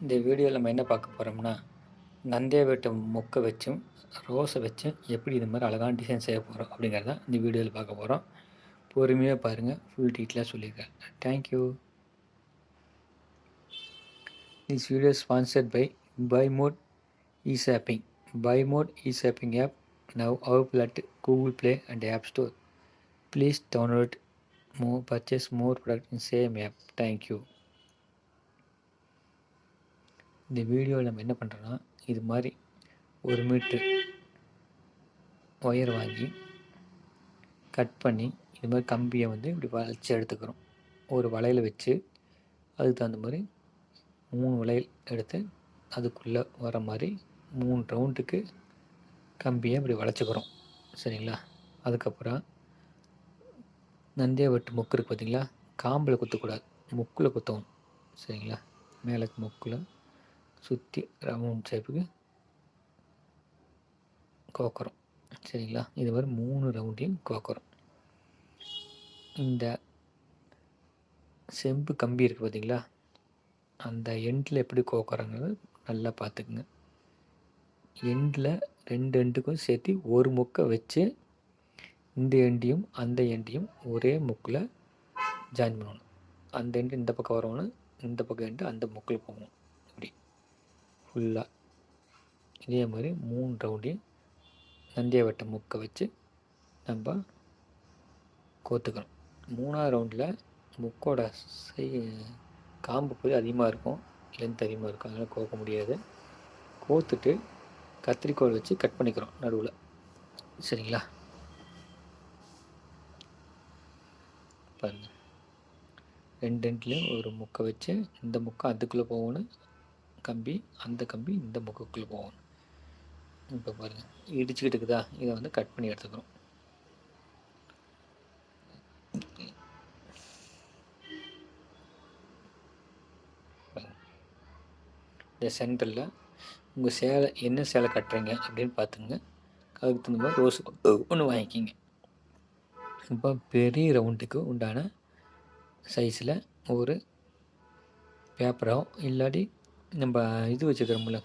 இந்த வீடியோவில் நம்ம என்ன பார்க்க போகிறோம்னா நந்தியாவட்ட மொக்கை வச்சும் ரோஸை வச்சும் எப்படி இது மாதிரி அழகான டிசைன் செய்ய போகிறோம் அப்படிங்கிறத இந்த வீடியோவில் பார்க்க போகிறோம் பொறுமையாக பாருங்கள் ஃபுல் டீட்டெயிலாக சொல்லியிருக்கேன் thank you this video sponsored by by mod e shopping by mod e shopping app now available at Google Play and App Store please download more purchase more product in same app. Thank you. இந்த வீடியோவில் நம்ம என்ன பண்ணுறோன்னா இது மாதிரி ஒரு metre wire வாங்கி cut பண்ணி இது மாதிரி கம்பியை வந்து இப்படி வளைச்சி எடுத்துக்கிறோம். ஒரு வளையல் வச்சு அதுக்கு தகுந்த மாதிரி மூணு வளையல் எடுத்து அதுக்குள்ளே வர மாதிரி மூணு ரவுண்டுக்கு கம்பியை இப்படி வளைச்சிக்கிறோம். சரிங்களா? அதுக்கப்புறம் நந்தியா வெட்டு முக்கு இருக்குது பார்த்தீங்களா காம்பில் குத்தக்கூடாது. முக்கில் குத்தவும் சரிங்களா? மேலே முக்கில் சுற்றி ரவுண்ட் ஷேப்புக்கு கோக்கரம். சரிங்களா? இது மாதிரி மூணு ரவுண்டையும் கோக்கரம். இந்த செம்பு கம்பி இருக்குது பார்த்தீங்களா அந்த எண்டில் எப்படி கோக்கரங்கிறது நல்லா பார்த்துக்குங்க எண்டில் ரெண்டு எண்டுக்கும் சேர்த்து ஒரு முக்கை வச்சு இந்த எண்டையும் அந்த எண்டையும் ஒரே முக்கில் ஜாயின் பண்ணணும். அந்த எண்டு இந்த பக்கம் வரணும் இந்த பக்கம் எண்டு அந்த முக்கில் போகணும். ஃபுல்லாக இதே மாதிரி மூணு ரவுண்டையும் நந்திய வட்ட முக்கை வச்சு நம்ம கோத்துக்கணும். மூணாவது ரவுண்டில் முக்கோட சை காம்பு போய் அதிகமாக இருக்கும். லென்த் அதிகமாக இருக்கும். அதனால் கோக்க முடியாது. கோத்துட்டு கத்திரிக்கோள் வச்சு கட் பண்ணிக்கிறோம் நடுவில். சரிங்களா? பாருங்கள் ரெண்டு ரெண்டுலேயும் ஒரு முக்கை வச்சு இந்த முக்கை அதுக்குள்ளே போகணும். கம்பி அந்த கம்பி இந்த முக்குக்குள்ளே போகணும். இப்போ பாருங்கள் இடிச்சுக்கிட்டு இருக்குதா? இதை வந்து கட் பண்ணி எடுத்துக்கிறோம் இந்த சென்டரில் உங்கள் சேலை என்ன சேலை கட்டுறீங்க அப்படின்னு பார்த்துங்க அதுக்கு தகுந்த மாதிரி ரோஸ் ஒன்று வாங்கிக்கிங்க. இப்போ பெரிய ரவுண்டுக்கு உண்டான சைஸில் ஒரு பேப்பரோ இல்லாட்டி நம்ம இது வச்சுக்கிறோம்ல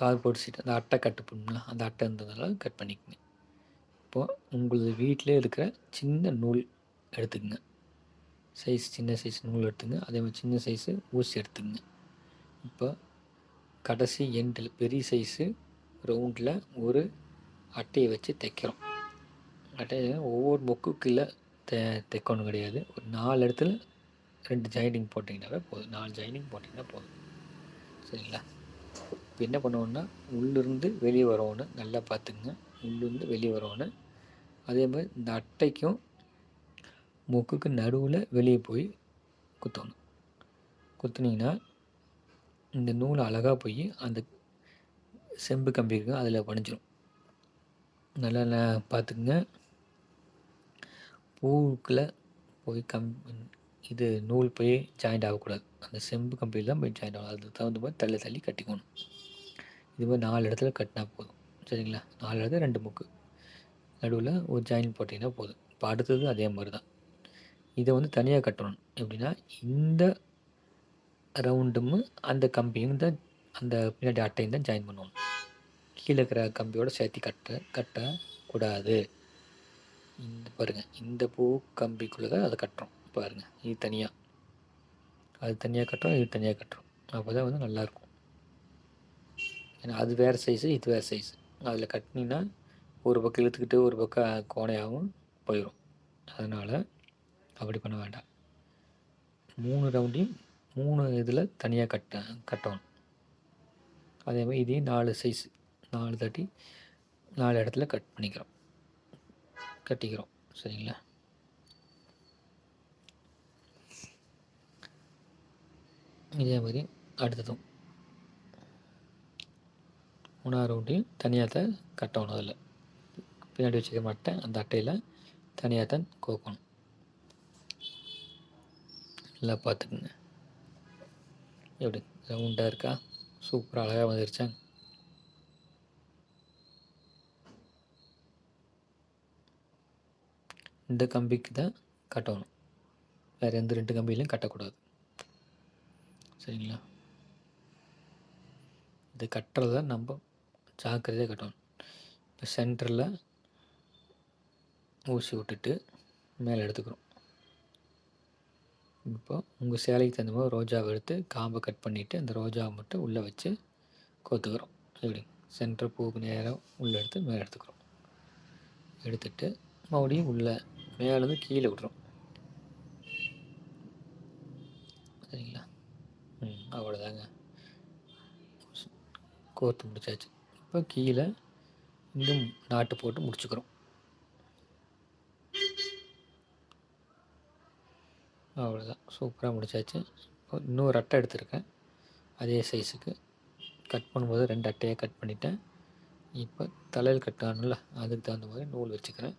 கார்போர்ட் சீட் அந்த அட்டை கட்டு பண்ணல அந்த அட்டை இருந்ததுனால கட் பண்ணிக்கோங்க. இப்போது உங்களது வீட்டிலே இருக்கிற சின்ன நூல் எடுத்துக்கங்க. சைஸ் சின்ன சைஸ் நூல் எடுத்துங்க. அதே மாதிரி சின்ன சைஸு ஊசி எடுத்துங்க இப்போ கடைசி எண்டில் பெரிய சைஸு ரவுண்டில் ஒரு அட்டையை வச்சு தைக்கிறோம். அட்டையை ஒவ்வொரு புக்கு கீழே தைக்கணும் கிடையாது. ஒரு நாலு இடத்துல ரெண்டு ஜாயினிங் போட்டிங்கனாவே போதும். நாலு ஜாயினிங் போட்டிங்கன்னா போதும். சரிங்களா? இப்போ என்ன பண்ணுவோன்னா உள்ளிருந்து வெளியே வரவோன்னு நல்லா பார்த்துக்குங்க. உள்ளிருந்து வெளியே வரவோன்னு அதே மாதிரி இந்த அட்டைக்கும் முக்குக்கு நடுவில் வெளியே போய் குத்தணும். குத்துனீங்கன்னா இந்த நூல் அழகாக போய் அந்த செம்பு கம்பி இருக்கும் அதில் பணிஞ்சிடும் நல்லா பார்த்துக்குங்க. பூவுக்குள்ளே போய் கம் இது நூல் போய் ஜாயிண்ட் ஆகக்கூடாது. அந்த செம்பு கம்பியில் தான் போய் ஜாயிண்ட் ஆகும் அதுக்கு தகுந்த மாதிரி தள்ளி தள்ளி கட்டிக்கணும். இது மாதிரி நாலு இடத்துல கட்டினா போதும். சரிங்களா? நாலு இடத்துல ரெண்டு முக்கு. நடுவில் ஒரு ஜாயின் போட்டிங்கன்னா போதும். இப்போ அடுத்தது அதே மாதிரி தான். இதை வந்து தனியாக கட்டணும். எப்படின்னா இந்த ரவுண்டும் அந்த கம்பியும் தான் அந்த பின்னாடி அட்டையும் தான் ஜாயின் பண்ணுவோம் கீழே இருக்கிற கம்பியோட சேர்த்து கட்ட கட்டக்கூடாது. இந்த பாருங்கள் இந்த பூ கம்பிக்குள்ளே தான் அதை கட்டுறோம். பாருங்கள் இது தனியாக அது தனியாக கட்டுறோம் இது தனியாக கட்டுறோம். அப்போ தான் வந்து நல்லாயிருக்கும். ஏன்னா அது வேறு சைஸு இது வேறு சைஸு அதில் கட்டினீங்கன்னா ஒரு பக்கம் இழுத்துக்கிட்டு ஒரு பக்கம் கோணையாகவும் போயிடும் அதனால் அப்படி பண்ண வேண்டாம். மூணு ரவுண்டையும் மூணு இதில் தனியாக கட்ட கட்டணும். அதே மாதிரி இதையும் நாலு சைஸ் நாலு தட்டி நாலு இடத்துல கட் பண்ணிக்கிறோம். கட்டிக்கிறோம். சரிங்களா? இதே மாதிரி அடுத்ததும். மூணாவது ரவுண்டையும் தனியாக தான் கட்டணும் அதில். பின்னாடி வச்சுக்க மாட்டேன் அந்த அட்டையில் தனியாக தான் கோக்கணும் நல்லா பார்த்துக்குங்க. எப்படி? ரவுண்டாக இருக்கா? சூப்பராக அழகாக வந்துருச்சாங்க இந்த கம்பிக்கு தான் கட்டணும் வேறு எந்த ரெண்டு கம்பியிலையும் கட்டக்கூடாது. சரிங்களா? இது கட்டுறத நம்ம ஜாக்கிரதையாக கட்டணும். இப்போ சென்டரில் ஊசி விட்டுட்டு மேலே எடுத்துக்கிறோம் இப்போ உங்கள் சேலைக்கு தகுந்த மாதிரி ரோஜாவை எடுத்து காம்பை கட் பண்ணிவிட்டு அந்த ரோஜாவை மட்டும் உள்ளே வச்சு கோத்துக்கிறோம். எப்படி? சென்டர் பூவுக்கு நேராக உள்ளே எடுத்து மேலே எடுத்துக்கிறோம். எடுத்துட்டு மறுபடியும் உள்ளே மேலேருந்து கீழே விட்றோம் சரிங்களா ம் அவ்வளோதாங்க கோர்த்து முடிச்சாச்சு. இப்போ கீழே இன்னும் நாட்டு போட்டு முடிச்சுக்கிறோம். அவ்வளோதான் சூப்பராக முடிச்சாச்சு. இன்னொரு அட்டை எடுத்திருக்கேன். அதே சைஸுக்கு கட் பண்ணும்போது ரெண்டு அட்டையாக கட் பண்ணிட்டேன். இப்போ தலையில் கட்டணும்ல அதுக்கு தகுந்த மாதிரி நூல் வச்சுக்கிறேன்.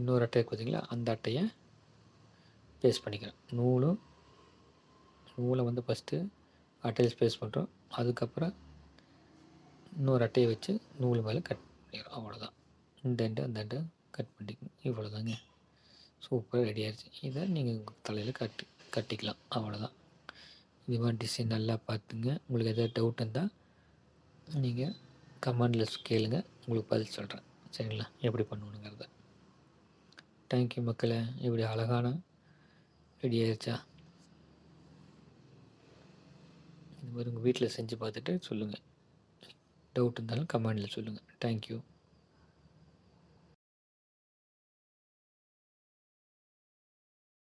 இன்னொரு அட்டை பார்த்தீங்களா அந்த அட்டையை பேஸ்ட் பண்ணிக்கிறேன். நூலும் நூலை வந்து ஃபஸ்ட்டு அட்டையில் ஸ்பேஸ் பண்ணுறோம் அதுக்கப்புறம் இன்னொரு அட்டையை வச்சு நூல் மேலே கட் பண்ணிக்கிறோம் அவ்வளோதான் இந்த எண்டு அந்த எண்டு கட் பண்ணிக்கணும். இவ்வளோதாங்க சூப்பராக ரெடி ஆயிடுச்சு. இதை நீங்கள் தலையில் கட்டி கட்டிக்கலாம். அவ்வளோதான் இது மாதிரி டிசைன் நல்லா பார்த்துங்க. உங்களுக்கு எதாவது டவுட் இருந்தால் நீங்கள் கமெண்டில் கேளுங்க. உங்களுக்கு பதில் சொல்கிறேன் சரிங்களா? எப்படி பண்ணணுங்கிறத. தேங்க்யூ மக்களை. இப்படி அழகான ரெடி ஆயிடுச்சா மாதிரி உங்கள் வீட்டில் செஞ்சு பார்த்துட்டு சொல்லுங்கள் டவுட் இருந்தாலும் கமெண்டில் சொல்லுங்கள் தேங்க்யூ